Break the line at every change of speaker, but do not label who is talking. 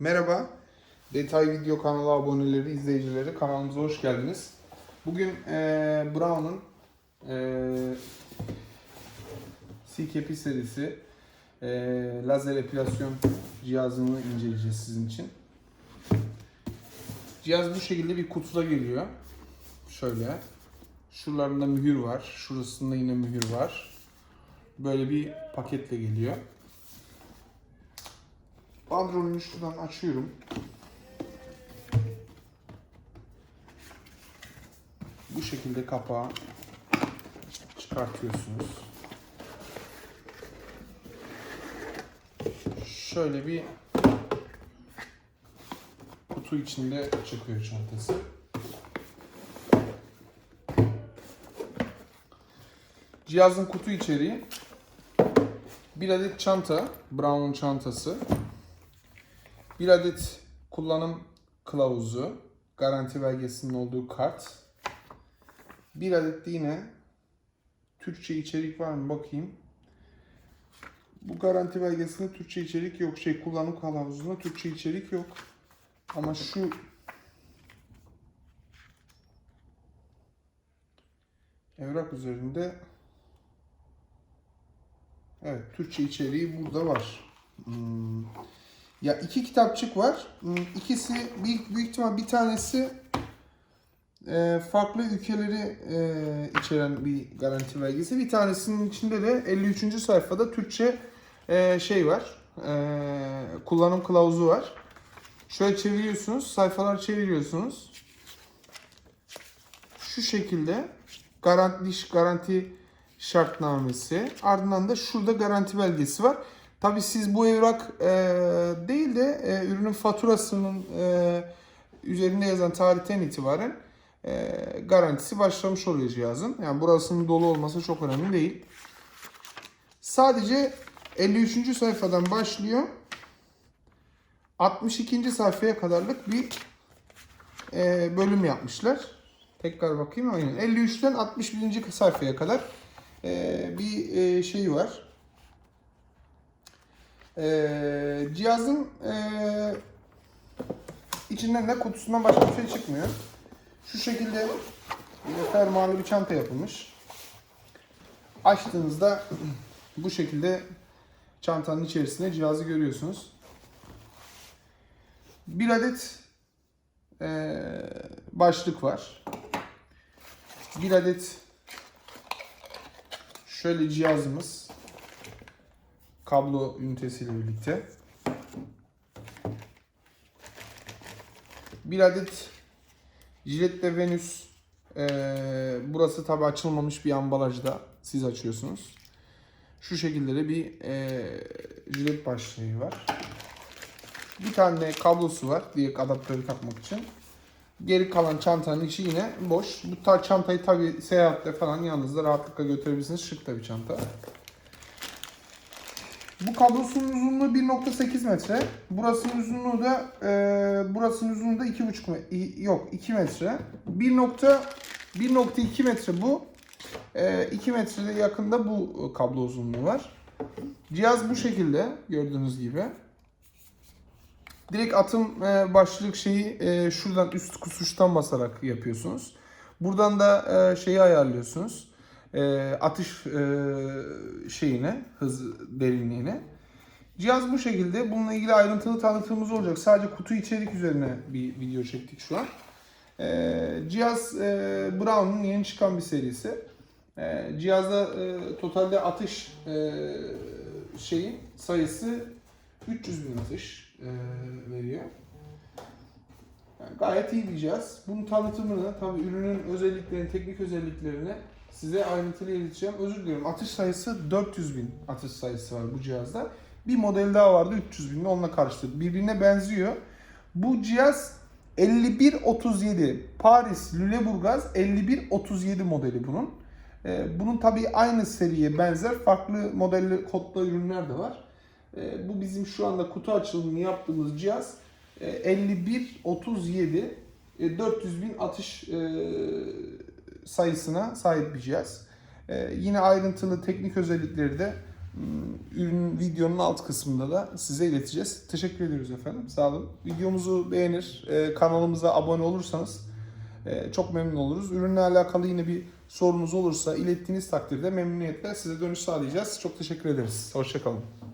Merhaba, Detay Video kanalı aboneleri, izleyicileri kanalımıza hoş geldiniz. Bugün eee Brown'un eee CKP serisi eee, lazer epilasyon cihazını inceleyeceğiz sizin için. Cihaz bu şekilde bir kutuda geliyor. Şöyle. Şuralarında mühür var. Şurasında yine mühür var. Böyle bir paketle geliyor. Bandrolünü şuradan açıyorum. Bu şekilde kapağı çıkartıyorsunuz. Şöyle bir kutu içinde çıkıyor çantası. Cihazın kutu içeriği bir adet çanta, Brown'un çantası. Bir adet kullanım kılavuzu, garanti belgesinin olduğu kart. Bir adet de yine Türkçe içerik var mı bakayım. Bu garanti belgesinde Türkçe içerik yok. Şey kullanım kılavuzunda Türkçe içerik yok. Ama şu evrak üzerinde evet Türkçe içeriği burada var. Hmm. Ya iki kitapçık var. Hmm, İkisi büyük, büyük ihtimal bir tanesi e, farklı ülkeleri e, içeren bir garanti belgesi. Bir tanesinin içinde de 53. sayfada Türkçe e, şey var. E, kullanım kılavuzu var. Şöyle çeviriyorsunuz. Sayfalar çeviriyorsunuz. Şu şekilde garanti garanti şartnamesi. Ardından da şurada garanti belgesi var. Tabi siz bu evrak e, değil de e, ürünün faturasının e, üzerinde yazan tarihten itibaren e, garantisi başlamış oluyor cihazın. Yani burasının dolu olması çok önemli değil. Sadece 53. sayfadan başlıyor. 62. sayfaya kadarlık bir e, bölüm yapmışlar. Tekrar bakayım aynen. 53'ten 61. sayfaya kadar e, bir e, şey var. Ee, cihazın ee, içinden de kutusundan başka bir şey çıkmıyor. Şu şekilde fermuarlı bir çanta yapılmış. Açtığınızda bu şekilde çantanın içerisinde cihazı görüyorsunuz. Bir adet ee, başlık var. Bir adet şöyle cihazımız kablo ünitesiyle birlikte. Bir adet Jiletle Venüs ee, burası tabi açılmamış bir ambalajda siz açıyorsunuz. Şu şekilde de bir ee, jilet başlığı var. Bir tane kablosu var diye adaptörü takmak için. Geri kalan çantanın içi yine boş. Bu tar çantayı tabi seyahatte falan yanınızda rahatlıkla götürebilirsiniz. Şık da bir çanta. Bu kablosunun uzunluğu 1.8 metre. Burasının uzunluğu da e, burasının uzunluğu da 2.5 metre. Yok 2 metre. 1.2 metre bu. E, 2 metrede yakında bu kablo uzunluğu var. Cihaz bu şekilde gördüğünüz gibi. Direkt atım e, başlık şeyi e, şuradan üst kusuştan basarak yapıyorsunuz. Buradan da e, şeyi ayarlıyorsunuz atış e, şeyine, hız derinliğine. Cihaz bu şekilde. Bununla ilgili ayrıntılı tanıtımımız olacak. Sadece kutu içerik üzerine bir video çektik şu an. E, cihaz e, Brown'un yeni çıkan bir serisi. E, cihazda e, totalde atış e, şeyi sayısı 300 bin atış e, veriyor. Yani gayet iyi bir cihaz. Bunun tanıtımını, tabii ürünün özelliklerini, teknik özelliklerini size ayrıntılı ileteceğim. Özür diliyorum. Atış sayısı 400 bin atış sayısı var bu cihazda. Bir model daha vardı 300 binle onunla karıştırdık. Birbirine benziyor. Bu cihaz 5137 Paris Lüleburgaz 5137 modeli bunun. Ee, bunun tabii aynı seriye benzer farklı modelli kodlu ürünler de var. Ee, bu bizim şu anda kutu açılımını yaptığımız cihaz e, 5137 e, 400 bin atış e, sayısına sahip bir cihaz. Ee, yine ayrıntılı teknik özellikleri de Hmm, Ürün videonun alt kısmında da size ileteceğiz. Teşekkür ediyoruz efendim. Sağ olun. Videomuzu beğenir, e, kanalımıza abone olursanız e, çok memnun oluruz. Ürünle alakalı yine bir sorunuz olursa ilettiğiniz takdirde memnuniyetle size dönüş sağlayacağız. Çok teşekkür ederiz. Hoşçakalın.